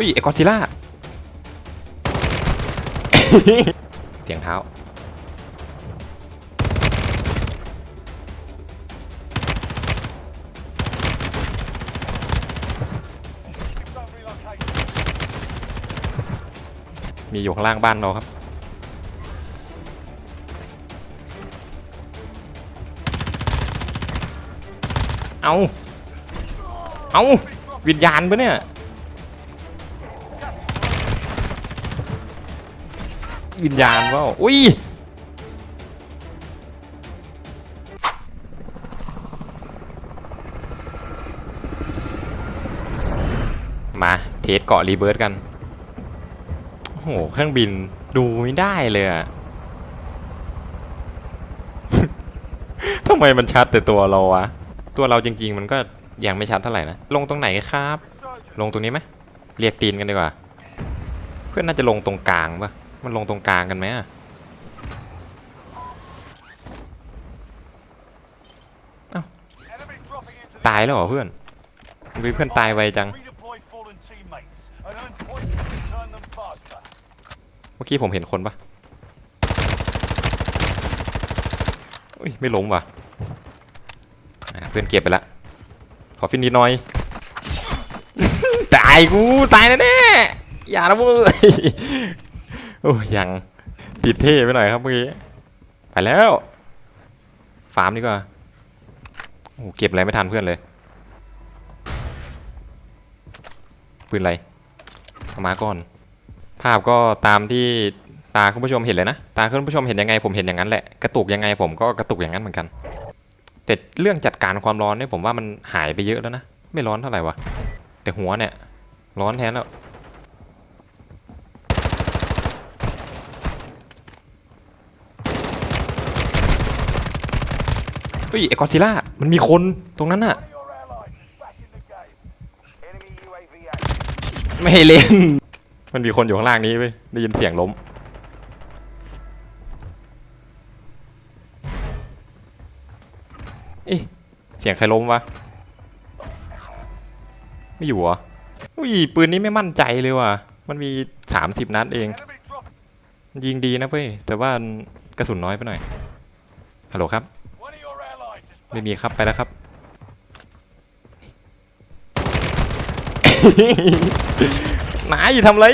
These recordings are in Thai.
ฮ้ยไอ้กอดซิลล่า เสียงเท้า มีอยู่ข้างล่างบ้านเราครับ เอา เอาวิญญาณปะเนี่ย วิญญาณว่าอุ้ยมาเทสเกาะรีเบิร์ดกัน โอ้โห เครื่องบินดูไม่ได้เลยอะทำไมมันชัดแต่ตัวเราวะตัวเราจริง ๆ มันก็ยังไม่ชัดเท่าไหร่นะ ลงตรงไหนครับ ลงตรงนี้ไหมเรียกตีนกันดีกว่า เพื่อนน่าจะลงตรงกลางปะ มันลงตรงกลางกันไหมอะเอ้าตายแล้วเหรอเพื่อนทำไมเพื่อนตายไวจัง เมื่อกี้ผมเห็นคนปะอุ้ยไม่ล้มว่ะ เพื่อนเก็บไปละ ขอฟินดีหน่อย ตายกู ตายแน่ๆอย่านะเว้ย โอ้ยยังติดเท่ไปหน่อยครับเมื่อกี้ไปแล้วฟาร์มดีกว่าโอ้เก็บอะไรไม่ทันเพื่อนเลยปืนอะไรเอามาก่อน ภาพก็ตามที่ตาคุณผู้ชมเห็นเลยนะ ตาคุณผู้ชมเห็นยังไงผมเห็นอย่างนั้นแหละ กระตุกยังไงผมก็กระตุกอย่างนั้นเหมือนกัน แต่เรื่องจัดการความร้อนเนี่ยผมว่ามันหายไปเยอะแล้วนะ ไม่ร้อนเท่าไหร่วะ แต่หัวเนี่ย ร้อนแทนแล้ว ฮ้ยไอกอดซิล่ามันมีคนตรงนั้นน่ะ ไม่ให้เล่น มันมีคนอยู่ข้างล่างนี้เว้ยได้ยินเสียงล้ม เอ๊ะเสียงใครล้มวะ ไม่อยู่เหรออุ้ยปืนนี้ไม่มั่นใจเลยว่ะ มันมีสามสิบนัดเอง ยิงดีนะเว้ย แต่ว่ากระสุนน้อยไปหน่อย ฮัลโหลครับ ไม่มีครับไปแล้วครับ นายทำไร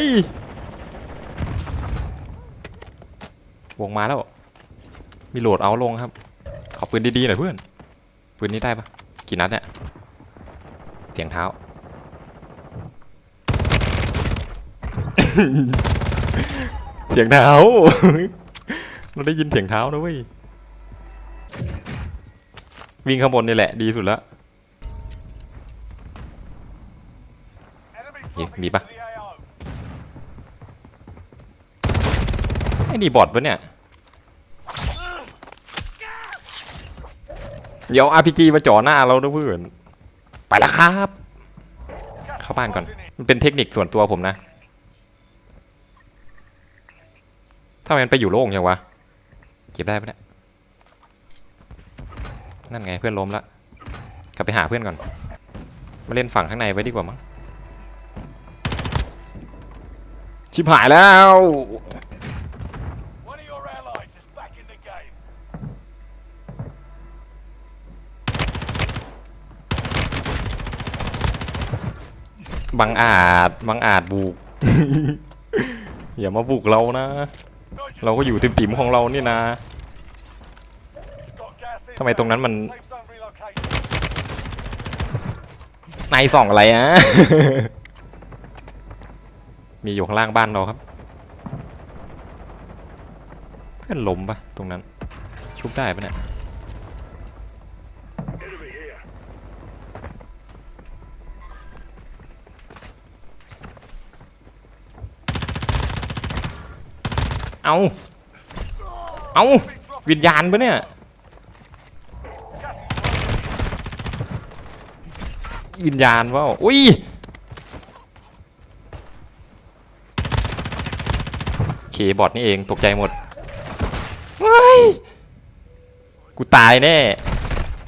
วงมาแล้ว มีโหลดเอาลงครับ ขอปืนดีๆหน่อยเพื่อน ปืนนี้ได้ปะกี่นัดเนี่ย เสียงเท้า เสียงเท้า เราได้ยินเสียงเท้านะเว้ย วิ่งข้างบนนี่แหละดีสุดแล้ว enemy Yeah, dropping me into ba? the AO. ไอ้นี่บอทปะเนี่ย เดี๋ยว RPG มาจ่อหน้าเราด้วยเพื่อน ไปแล้วครับ เข้าบ้านก่อน มันเป็นเทคนิคส่วนตัวผมนะถ้ามันไปอยู่โล่งยังวะ เก็บได้ปะเนี่ย นั่นไงเพื่อนล้มละกลับไปหาเพื่อนก่อน มาเล่นฝั่งข้างในไว้ดีกว่ามั้ง ชิบหายแล้ว บังอาจ บังอาจบุก อย่ามาบุกเรานะ เราก็อยู่ติ่มๆของเรานี่นะ ทำไมตรงนั้นมัน Safe zone relocated. นายส่องอะไรอะ มีอยู่ข้างล่างบ้านเราครับเพื่อนล้มปะตรงนั้น ชุบได้ปะเนี่ย Enemy here. เอา เอา วิญญาณปะเนี่ย วิญญาณว่าอุ้ยเคบอทนี่เองตกใจหมดเฮ้ยกูตายแน่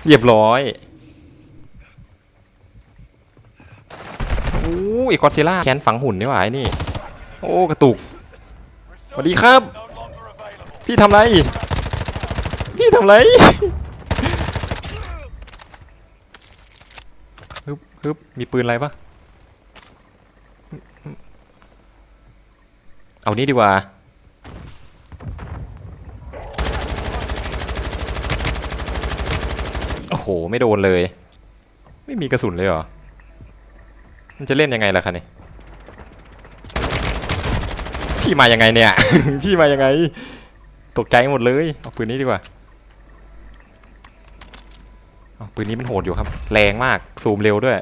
เรียบร้อยโอ้ไอ้กอดซิล่าแขนฝังหุ่นนี่หว่าไอ้นี่ โอ้กระตุกสวัสดีครับ พี่ทำไร พี่ทำไร ฮึบมีปืนอะไรปะเอานี้ดีกว่า โอ้โห ไม่โดนเลย ไม่มีกระสุนเลยเหรอ มันจะเล่นยังไงล่ะคะเนี่ยพี่มายังไงเนี่ย พี่มายังไง ตกใจหมดเลย เอาปืนนี้ดีกว่าเอา ปืนนี้มันโหดอยู่ครับ แรงมากซูมเร็วด้วย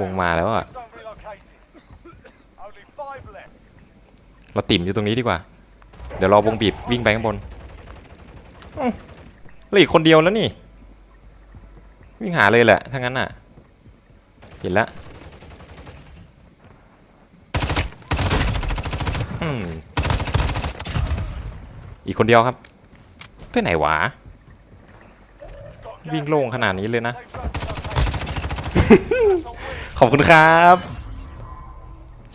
วงมาแล้วอะเราติ่มอยู่ตรงนี้ดีกว่า เดี๋ยวรอวงบีบวิ่งไปข้างบนเหลืออีกคนเดียวแล้วนี่ วิ่งหาเลยแหละถ้างั้นน่ะ เห็นแล้วอีกคนเดียวครับไปไหนวะ วิ่งโล่งขนาดนี้เลยนะ ขอบคุณครับ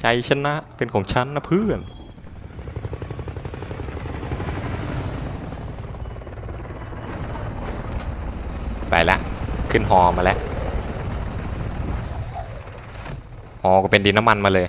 ชัยชนะเป็นของฉันนะเพื่อน ไปละ ขึ้นฮอมาแล้วฮอก็เป็นดินน้ำมันมาเลย